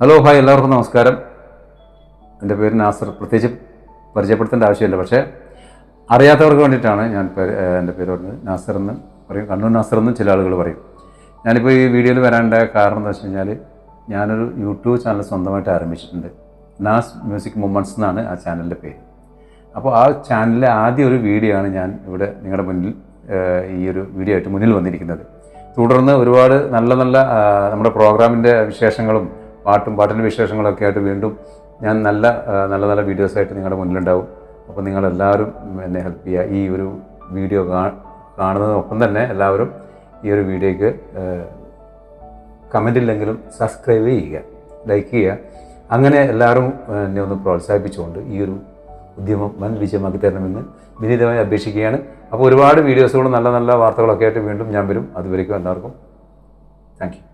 Hello hi എല്ലാവർക്കും നമസ്കാരം. എന്റെ പേര് നാസർ. പ്രത്യേകിച്ച് പരിചയപ്പെടുത്തേണ്ട ആവശ്യമില്ല. പക്ഷേ അറിയാത്തവർക്ക് വേണ്ടിയിട്ടാണ് ഞാൻ എന്റെ പേര് പറഞ്ഞത്. നാസർ എന്ന് പറയും. കണ്ണൂർ നാസർ എന്നും ചില ആളുകൾ പറയും. ഞാനിപ്പോൾ ഈ വീഡിയോയിൽ വരാണ്ട കാരണം എന്ന് വെച്ച് കഴിഞ്ഞാൽ ഞാനൊരു യൂട്യൂബ് ചാനൽ സ്വന്തമായിട്ട് ആരംഭിച്ചിട്ടുണ്ട്. നാസ് മ്യൂസിക് മൂമെന്റ്സ് എന്നാണ് ആ ചാനലിന്റെ പേര്. അപ്പോൾ ആ ചാനലിലെ ആദ്യ ഒരു വീഡിയോ ആണ് ഞാൻ ഇവിടെ നിങ്ങളുടെ മുന്നിൽ ഈ ഒരു വീഡിയോ ആയിട്ട് മുന്നിൽ വന്നിരിക്കുന്നത്. തുടർന്ന് ഒരുപാട് നല്ല നല്ല നമ്മുടെ പ്രോഗ്രാമിന്റെ വിശേഷങ്ങളും പാട്ടും പാട്ടിന്റെ വിശേഷങ്ങളൊക്കെ ആയിട്ട് വീണ്ടും ഞാൻ നല്ല നല്ല നല്ല വീഡിയോസായിട്ട് നിങ്ങളുടെ മുന്നിലുണ്ടാവും. അപ്പോൾ നിങ്ങളെല്ലാവരും എന്നെ ഹെൽപ്പ് ചെയ്യുക. ഈ ഒരു വീഡിയോ കാണുന്നതിനൊപ്പം തന്നെ എല്ലാവരും ഈ ഒരു വീഡിയോയ്ക്ക് കമന്റ് ഇല്ലെങ്കിലും സബ്സ്ക്രൈബ് ചെയ്യുക ലൈക്ക് ചെയ്യുക. അങ്ങനെ എല്ലാവരും എന്നെ ഒന്ന് പ്രോത്സാഹിപ്പിച്ചുകൊണ്ട് ഈ ഒരു ഉദ്യമം വൻ വിജയമാക്കി തരണമെന്ന് വിനീതമായി അപേക്ഷിക്കുകയാണ്. അപ്പോൾ ഒരുപാട് വീഡിയോസുകളും നല്ല നല്ല വാർത്തകളൊക്കെ ആയിട്ട് വീണ്ടും ഞാൻ വരും. അതുവരേക്കും എല്ലാവർക്കും താങ്ക് യു